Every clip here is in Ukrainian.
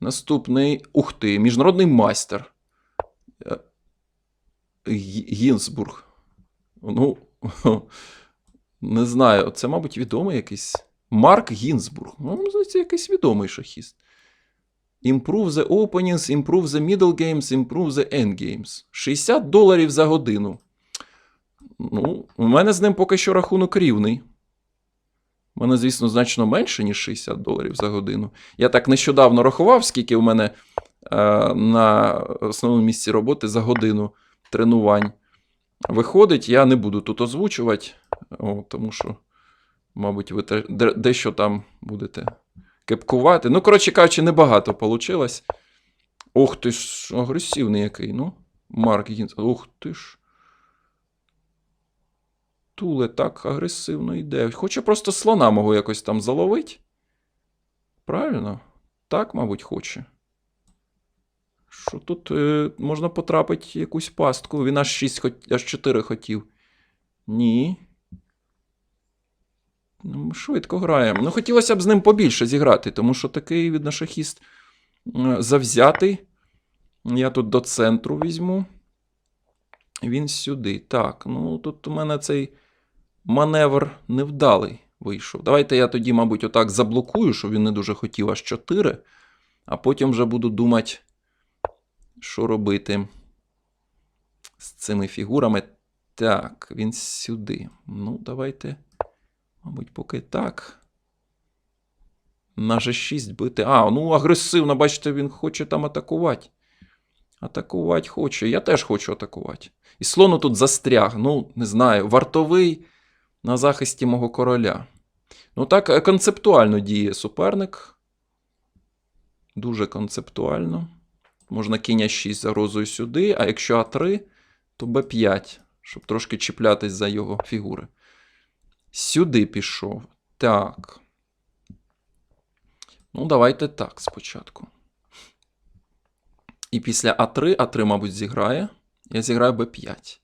Наступний. Ух ти, міжнародний майстер. Е, Гінзбург. Ну, не знаю, це, мабуть, відомий якийсь. Марк Гінзбург. Ну, здається, якийсь відомий шахіст. Improve the openings, improve the middle games, improve the end games. 60 доларів за годину. Ну, у мене з ним поки що рахунок рівний. Мене, звісно, значно менше, ніж 60 доларів за годину. Я так нещодавно рахував, скільки у мене е, на основному місці роботи за годину тренувань виходить. Я не буду тут озвучувати, о, тому що, мабуть, ви дещо там будете кепкувати. Ну, коротше кажучи, небагато вийшло. Ох ти ж, агресивний який, ну. Марк Гінц. Ух ти ж. Туле так агресивно йде. Хоче просто слона мого якось там заловити. Правильно? Так, мабуть, хоче. Що тут е, можна потрапити в якусь пастку? Він аж 6, хот... аж 4 хотів. Ні. Ну, швидко граємо. Ну, хотілося б з ним побільше зіграти, тому що такий від шахіст е, завзятий. Я тут до центру візьму. Він сюди. Так, ну тут у мене цей маневр невдалий вийшов. Давайте я тоді, мабуть, отак заблокую, що він не дуже хотів аж 4, а потім вже буду думати, що робити з цими фігурами. Так, він сюди. Ну, давайте, мабуть, поки так. На G6 бити. А, ну агресивно, бачите, він хоче там атакувати. Атакувати хоче. Я теж хочу атакувати. І слону тут застряг. Ну, не знаю, вартовий на захисті мого короля. Ну, так е, концептуально діє суперник. Дуже концептуально. Можна кінь А6 загрозою сюди, а якщо А3, то Б5, щоб трошки чіплятись за його фігури. Сюди пішов. Так. Ну, давайте так спочатку. І після А3, А3, мабуть, зіграє. Я зіграю Б5.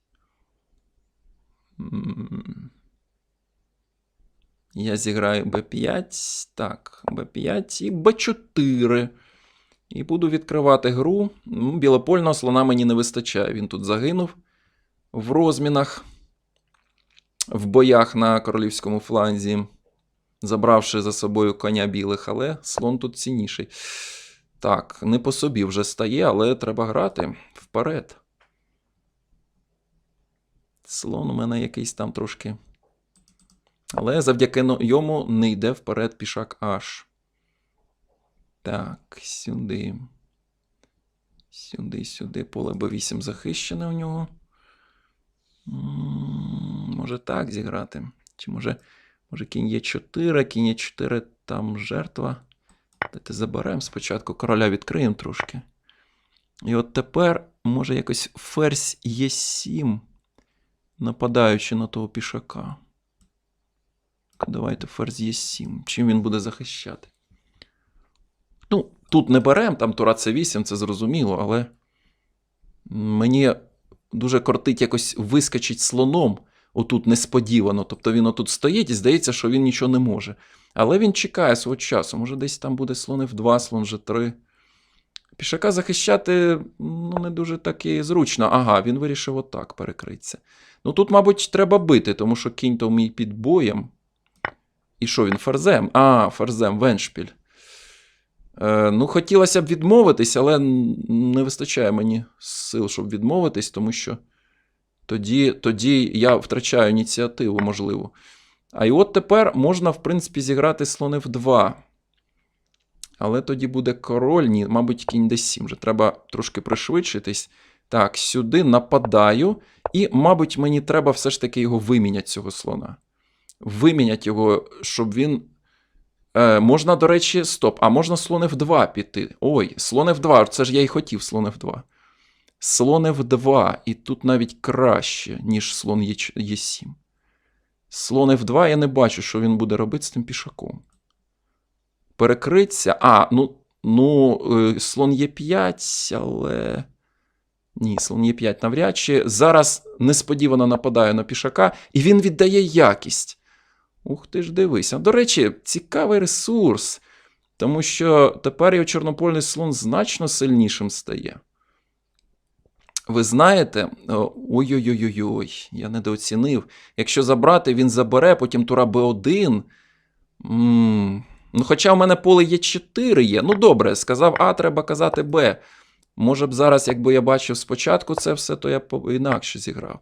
Я зіграю Б5. Так, Б5 і Б4. І буду відкривати гру. Ну, Білопольного слона мені не вистачає. Він тут загинув в розмінах, в боях на королівському фланзі, забравши за собою коня білих, але слон тут цінніший. Так, не по собі вже стає, але треба грати вперед. Слон у мене якийсь там трошки. Але завдяки йому не йде вперед пішак аж. Так, сюди. Сюди, сюди. Поле Б8 захищене у нього. Може так зіграти? Чи може, може кінь Е4, кінь Е4, там жертва. Давайте заберемо спочатку короля відкриємо трошки. І от тепер може якось ферзь Е7, нападаючи на того пішака. Давайте ферзь Е7. Чим він буде захищати? Ну, тут не беремо, там тура С8, це зрозуміло, але мені дуже кортить якось вискочить слоном отут несподівано. Тобто він отут стоїть і здається, що він нічого не може. Але він чекає свого часу. Може, десь там буде слон F2, слон G3. Пішака захищати ну, не дуже так і зручно. Ага, він вирішив отак перекритися. Ну тут, мабуть, треба бити, тому що кінь то мій під боєм. І що він ферзем? А, ферзем, веншпіль. Е, ну, хотілося б відмовитись, але не вистачає мені сил, щоб відмовитись, тому що тоді, тоді я втрачаю ініціативу, можливо. А і от тепер можна, в принципі, зіграти слон F2. Але тоді буде король, ні, мабуть, кінь d7. Вже треба трошки пришвидшитись. Так, сюди нападаю. І, мабуть, мені треба все ж таки його виміняти, цього слона. Виміняти його, щоб він. Е, можна, до речі, стоп. А можна слон F2 піти. Ой, слон F2, це ж я й хотів слон F2. Слон F2, і тут навіть краще, ніж слон Е- Е7. Слон F2 я не бачу, що він буде робити з тим пішаком. Перекриться. А, ну, ну е, слон Е5, але. Ні, слон Е5 навряд чи. Зараз несподівано нападає на пішака, і він віддає якість. Ух ти ж дивися. До речі, цікавий ресурс. Тому що тепер його чорнопольний слон значно сильнішим стає. Ви знаєте, ой-ой-ой-ой, я недооцінив. Якщо забрати, він забере, потім тура Б1. м Ну, хоча в мене поле є 4 є. Ну, добре, сказав А, треба казати Б. Може б зараз, якби я бачив спочатку це все, то я б інакше зіграв.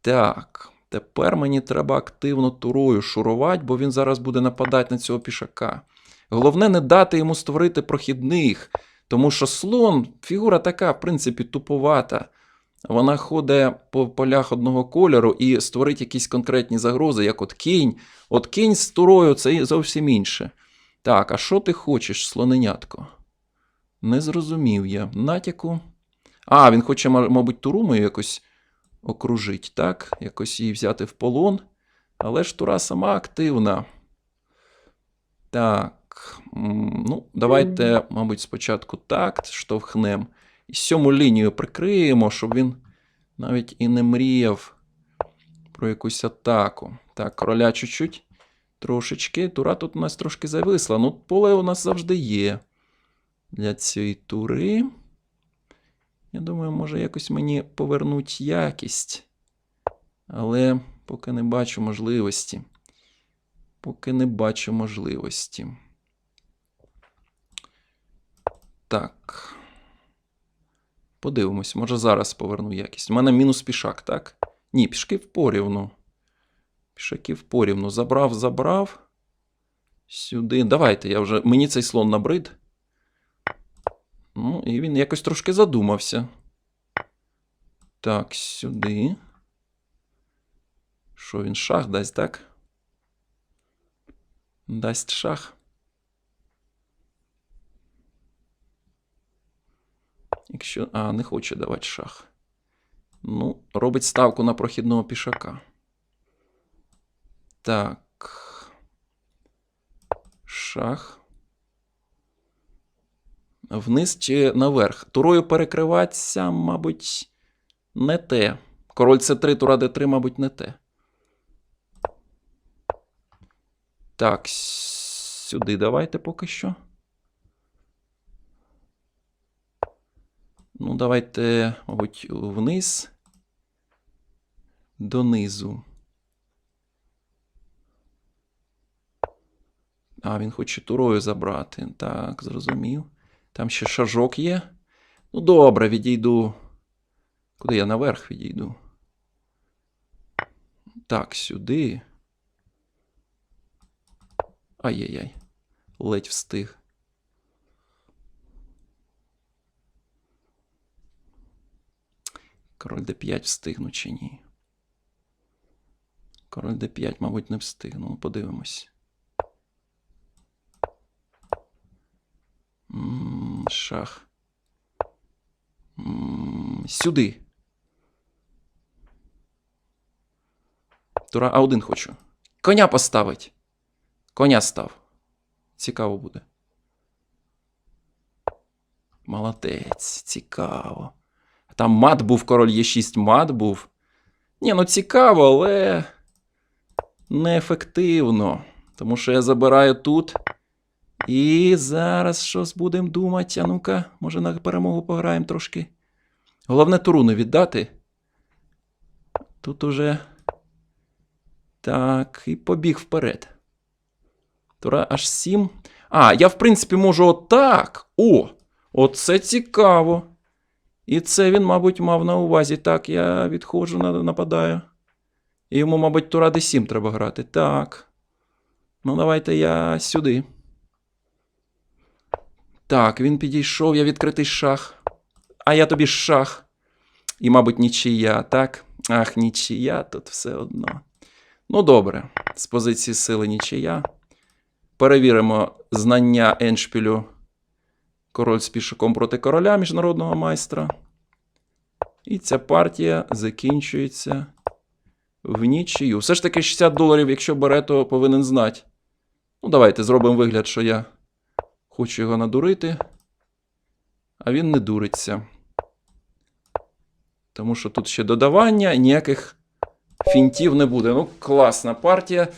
Так, тепер мені треба активно турою шурувати, бо він зараз буде нападати на цього пішака. Головне, не дати йому створити прохідних, тому що слон фігура така, в принципі, туповата. Вона ходить по полях одного кольору і створить якісь конкретні загрози, як от кінь. От кінь з турою це зовсім інше. Так, а що ти хочеш, слоненятко? Не зрозумів я. Натяку. А, він хоче, мабуть, туру мою якось окружить, так? Якось її взяти в полон. Але ж тура сама активна. Так. Ну, давайте, мабуть, спочатку так штовхнемо. І сьому лінію прикриємо, щоб він навіть і не мріяв про якусь атаку. Так, короля чуть-чуть. Трошечки. Тура тут у нас трошки зависла. Ну, поле у нас завжди є для цієї тури. Я думаю, може якось мені повернуть якість. Але поки не бачу можливості. Поки не бачу можливості. Так. Подивимось, може зараз поверну якість. У мене мінус пішак, так? Ні, пішки в порівну. Пішаки в порівну. Забрав, забрав. Сюди. Давайте, я вже. Мені цей слон набрид. Ну, і він якось трошки задумався. Так, сюди. Що він шах дасть, так? Дасть шах. Якщо. А, не хоче давати шах. Ну, робить ставку на прохідного пішака. Так. Шах. Вниз чи наверх. Турою перекриватися, мабуть, не те. Король С3, тура Д3, мабуть, не те. Так, сюди давайте поки що. Ну, давайте, мабуть, вниз. Донизу. А, він хоче турою забрати. Так, зрозумів. Там ще шажок є. Ну, добре, відійду. Куди я наверх відійду? Так, сюди. Ай-яй-яй. Ледь встиг. Король d5 встигну чи ні? Король d5, мабуть, не встигну. Ну, Подивимось. Шах. Сюди. Тура А1 хочу. Коня поставить. Коня став. Цікаво буде. Молодець, цікаво. Там мат був, король Е6 мат був. Ні, ну цікаво, але неефективно. Тому що я забираю тут. І зараз щось будемо думати. А ну-ка, може на перемогу пограємо трошки. Головне туру не віддати. Тут уже. Так, і побіг вперед. Тура аж 7. А, я, в принципі, можу отак. О! Оце цікаво. І це він, мабуть, мав на увазі. Так, я відходжу, нападаю. І йому, мабуть, Тура D7 треба грати. Так. Ну, давайте я сюди. Так, він підійшов, я відкритий шах. А я тобі шах. І, мабуть, нічия, так? Ах, нічия, тут все одно. Ну, добре, з позиції сили нічия. Перевіримо знання Еншпілю. Король з пішаком проти короля міжнародного майстра. І ця партія закінчується в нічию. Все ж таки 60 доларів, якщо бере, то повинен знати. Ну, давайте зробимо вигляд, що я хочу його надурити. А він не дуриться. Тому що тут ще додавання, ніяких фінтів не буде. Ну, класна партія.